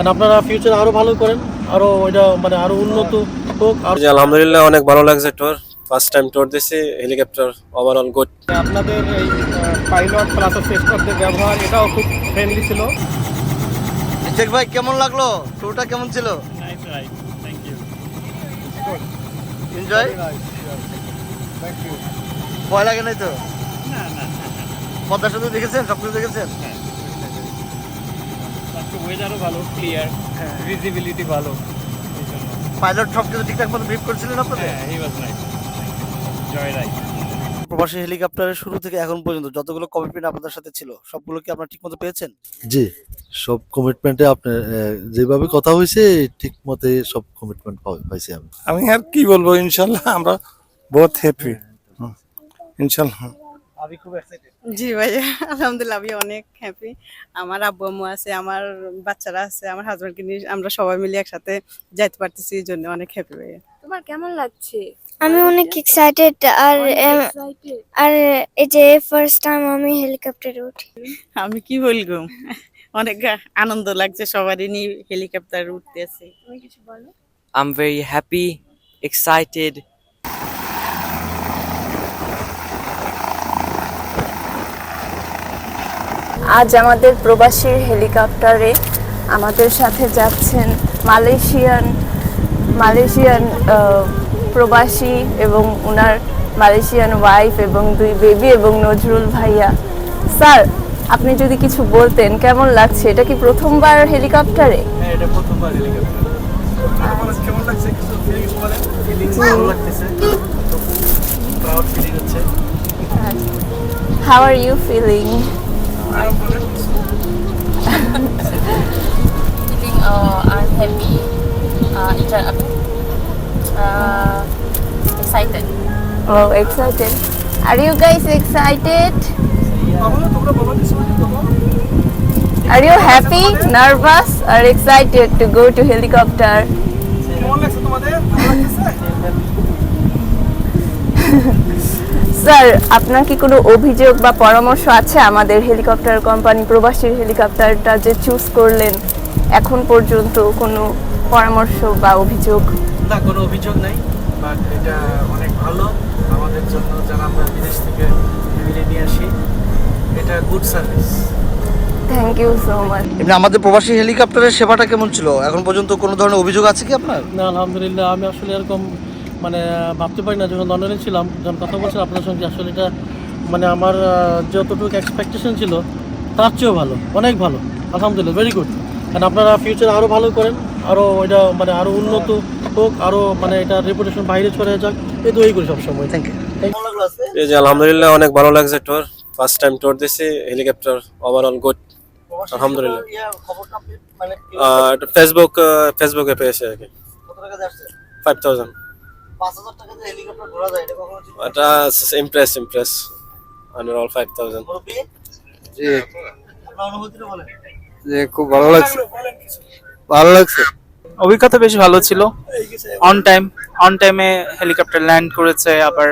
কারণ আপনারা ফিউচার আরও ভালো করেন আরও ওইটা মানে আরও উন্নত হোক আর আলহামদুলিল্লাহ অনেক ভালো লাগছে ট্যুর ফার্স্ট টাইম ট্যুর দিছি হেলিকপ্টার ওভারঅল গুড আপনাদের এই পাইলট প্লাস সিস্টারদের ব্যবহার এটাও খুব ফ্রেন্ডলি ছিল। শেখ ভাই কেমন লাগল? ট্যুরটা কেমন ছিল? এনজয় ভয় লাগে নাই তো? পদ্মা সেতু দেখেছেন? সবকিছু দেখেছেন? ওয়েদারও ভালো ক্লিয়ার ভিজিবিলিটি ভালো। পাইলট সবকিছু ঠিকঠাক মতো ব্রিফ করছিলেন আপনাদের? হি ওয়াজ নাইস জয় রাইট প্রবাসী হেলিকপ্টারের শুরু থেকে এখন পর্যন্ত যতগুলো কমিটমেন্ট আপনাদের সাথে ছিল সবগুলো কি আপনারা ঠিকমতো পেয়েছেন? জি সব কমিটমেন্টে আপনার যেভাবে কথা হয়েছে ঠিক মতে সব কমিটমেন্ট পাইছি আমি। আমি আর কি বলব ইনশাল্লাহ আমরা বহুত হ্যাপি ইনশাল্লাহ। আমি খুব এক্সাইটেড জি ভাইয়া আলহামদুলিল্লাহ আমি অনেক হ্যাপি আমার আব্বু আম্মু আছে আমার বাচ্চারা আছে আমার হাজবেন্ডকে নিয়ে আমরা সবাই মিলে একসাথে যাইতে পারতেছি এই জন্য অনেক হ্যাপি ভাইয়া। তোমার কেমন লাগছে? আমি অনেক এক্সাইটেড আর এম? আর এই যে ফার্স্ট টাইম আমি হেলিকপ্টারে উঠি। আমি কি বলব? অনেক আনন্দ লাগছে সবারই নিয়ে হেলিকপ্টার উঠতেছি। তুমি কিছু বলো? I'm very happy, excited. আজ আমাদের প্রবাসীর হেলিকপ্টারে আমাদের সাথে যাচ্ছেন মালয়েশিয়ান মালয়েশিয়ান প্রবাসী এবং ওনার মালয়েশিয়ান ওয়াইফ এবং দুই বেবি এবং নজরুল ভাইয়া। স্যার আপনি যদি কিছু বলতেন কেমন লাগছে? এটা কি প্রথমবার হেলিকপ্টারে? হ্যাঁ এটা প্রথমবার helicopter. I'm happy, uh, uh, excited. Oh, excited. Are you guys excited? Are you happy, nervous, or excited to go to helicopter? Sir আপনার কি কোনো অভিযোগ বা পরামর্শ আছে? আমাদের হেলিকপ্টার কোম্পানি প্রবাসীর হেলিকপ্টারটা যে চুজ করলেন এখন পর্যন্ত কোনো পরামর্শ বা অভিযোগ? না কোনো অভিযোগ নাই বাট এটা অনেক ভালো। আমাদের জন্য যারা আমরা বিদেশ থেকে ফ্যামিলি নিয়ে আসি এটা good service thank you so much এমনি আমাদের প্রবাসী হেলিকপ্টারের সেবাটা কেমন ছিল? এখন পর্যন্ত কোনো ধরনের অভিযোগ আছে কি আপনার? না আলহামদুলিল্লাহ আমি আসলে এরকম মানে ভাবতে পারি না যখন লন্ডনে ছিলাম যখন কথা বলছিলাম আপনার সঙ্গে আসলে এটা মানে আমার যতটুকু এক্সপেকটেশন ছিল তার চেয়েও ভালো অনেক ভালো আলহামদুলিল্লাহ ভেরি গুড কারণ আপনারা ফিউচার আরও ভালো করেন আরও এটা মানে আরও উন্নত হোক আরও মানে এটা রেপুটেশন বাইরে ছড়ে যাক এই তো এই করি সবসময়। থ্যাংক ইউ যে আলহামদুলিল্লাহ অনেক ভালো লাগছে ট্যুর ফার্স্ট টাইম ট্যুর দিছি হেলিকপ্টার ওভারঅল গুড আলহামদুলিল্লাহ। মানে ফেসবুক ফেসবুকে পেয়েছে আর কি। ফাইভ থাউজেন্ড এটা impress impress under all five thousand জি। যে খুব ভালো লাগছে। ভালো লাগছে? অভিজ্ঞতা বেশ ভালো ছিল। অন টাইম অন টাইমে হেলিকপ্টার ল্যান্ড করেছে আবার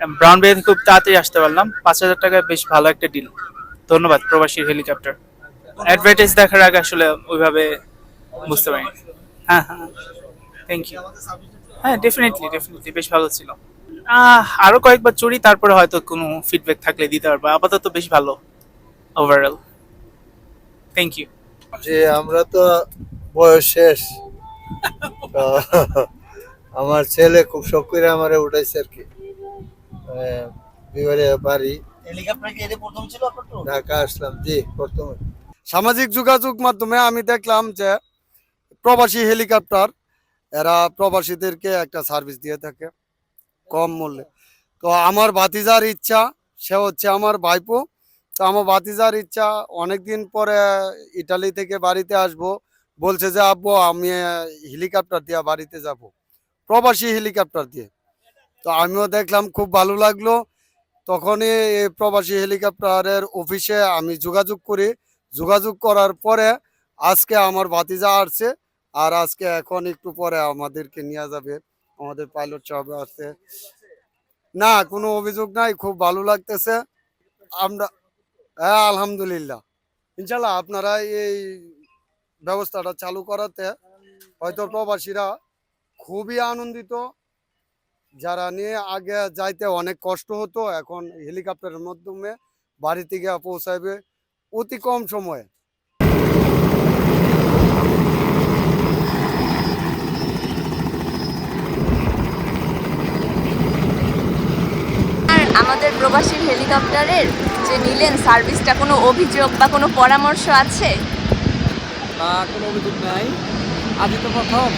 ব্রাউন বে খুব তাড়াতাড়ি আসতে পারলাম। পাঁচ হাজার টাকায় বেশ ভালো একটা ডিল ধন্যবাদ প্রবাসী হেলিকপ্টার অ্যাডভার্টাইজ দেখার আগে আসলে ওইভাবে বুঝতে পারিনি। হ্যাঁ হ্যাঁ। থ্যাংক ইউ হ্যাঁ ডেফিনেটলি ডেফিনেটলি বেশ ভালো ছিল। আহ, আরও কয়েকবার চড়ি তারপরে হয়তো কোনো ফিডব্যাক থাকলে দিতে পারব। আপাতত বেশ ভালো ওভারঅল থ্যাংক ইউ যে আমরা তো বয়স শেষ। আমার ছেলে খুব শখ করে আমারে উঠাইছে আর কি। আহ, বিবারে বাড়ি হেলিকপ্টার কি প্রথম ছিল আপনার ঢাকা আসলাম জি প্রথমে। সামাজিক যোগাযোগ মাধ্যমে আমি দেখলাম যে প্রবাসী হেলিকপ্টার এরা প্রবাসীদেরকে একটা সার্ভিস দিয়ে থাকে, কম মূল্যে। তো আমার ভাতিজার ইচ্ছা, সে হচ্ছে আমার ভাইপো। তো আমার ভাতিজার ইচ্ছা, অনেকদিন পরে ইটালি থেকে বাড়িতে আসব। বলছে যে, আব্বু, আমি হেলিকপ্টার দিয়ে বাড়িতে যাব। প্রবাসী হেলিকপ্টার দিয়ে। তো আমিও দেখলাম খুব ভালো লাগল। তখনই এই প্রবাসী হেলিকপ্টারের অফিসে আমি যোগাযোগ করি। যোগাযোগ করার পরে আজকে আমার ভাতিজা আসছে। আর আজকে এখন একটু পরে আমাদেরকে নিয়ে যাবে। আমাদের পাইলট সাহেব আসছে না, কোনো অভিযোগ নাই, খুব ভালো লাগতেছে। আমরা হ্যাঁ আলহামদুলিল্লাহ। ইনশাল্লাহ আপনারা এই ব্যবস্থাটা চালু করাতে হয়তো প্রবাসীরা খুবই আনন্দিত। যারা নিয়ে আগে যাইতে অনেক কষ্ট হতো, এখন হেলিকপ্টারের মাধ্যমে বাড়ি থেকে পৌঁছাবে অতি কম সময়ে আর আমাদের প্রবাসীর হেলিকপ্টারের যে নিলেন সার্ভিসটা কোনো অভিযোগ বা কোনো পরামর্শ আছে? না কোনো অভিযোগ নাই। আজই তো প্রথম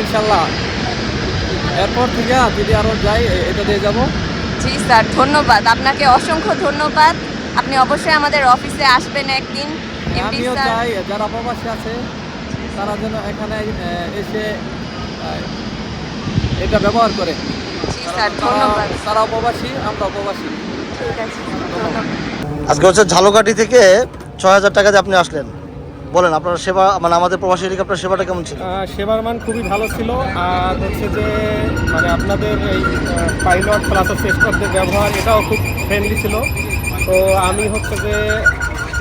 ইনশাল্লাহ এরপর থেকে যদি আরও যাই এটা দিয়ে যাব। জি স্যার ধন্যবাদ। আপনাকে অসংখ্য ধন্যবাদ। আপনি অবশ্যই আমাদের অফিসে আসবেন একদিন আমিও চাই যারা প্রবাসী আছে তারা যেন এখানে এসে এটা ব্যবহার করে। স্যার ধন্যবাদ। তারা প্রবাসী আমরা ঠিক আছে আজকে হচ্ছে ঝালকাঠি থেকে ছয় হাজার টাকা দিয়ে আপনি আসলেন। বলেন আপনার সেবা মানে আমাদের প্রবাসী হেলিকপ্টার সেবাটা কেমন ছিল? সেবার মান খুবই ভালো ছিল আর হচ্ছে যে মানে আপনাদের এই পাইলট প্লাস হচ্ছে স্টাফদের ব্যবহার এটাও খুব ফ্রেন্ডলি ছিল। তো আমি হচ্ছে যে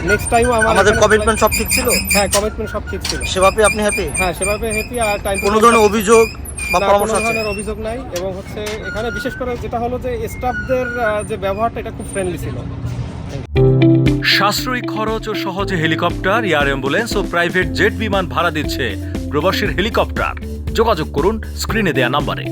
নেক্সট টাইমও আমার আমাদের কমিটমেন্ট সব ঠিক ছিল? হ্যাঁ কমিটমেন্ট সব ঠিক ছিল। পেয়ে আপনি হ্যাপি হ্যাঁ সেভাবে হ্যাপি আর টাইম কোনো ধরনের অভিযোগ বা পরামর্শ আছে? অভিযোগ নাই এবং হচ্ছে এখানে বিশেষ করে যেটা হলো যে স্টাফদের যে ব্যবহারটা এটা খুব ফ্রেন্ডলি ছিল। সাশ্রয়ী খরচ ও সহজে হেলিকপ্টার এয়ার অ্যাম্বুলেন্স ও প্রাইভেট জেট বিমান ভাড়া দিচ্ছে প্রবাসীর হেলিকপ্টার। যোগাযোগ করুন স্ক্রিনে দেয়া নাম্বারে।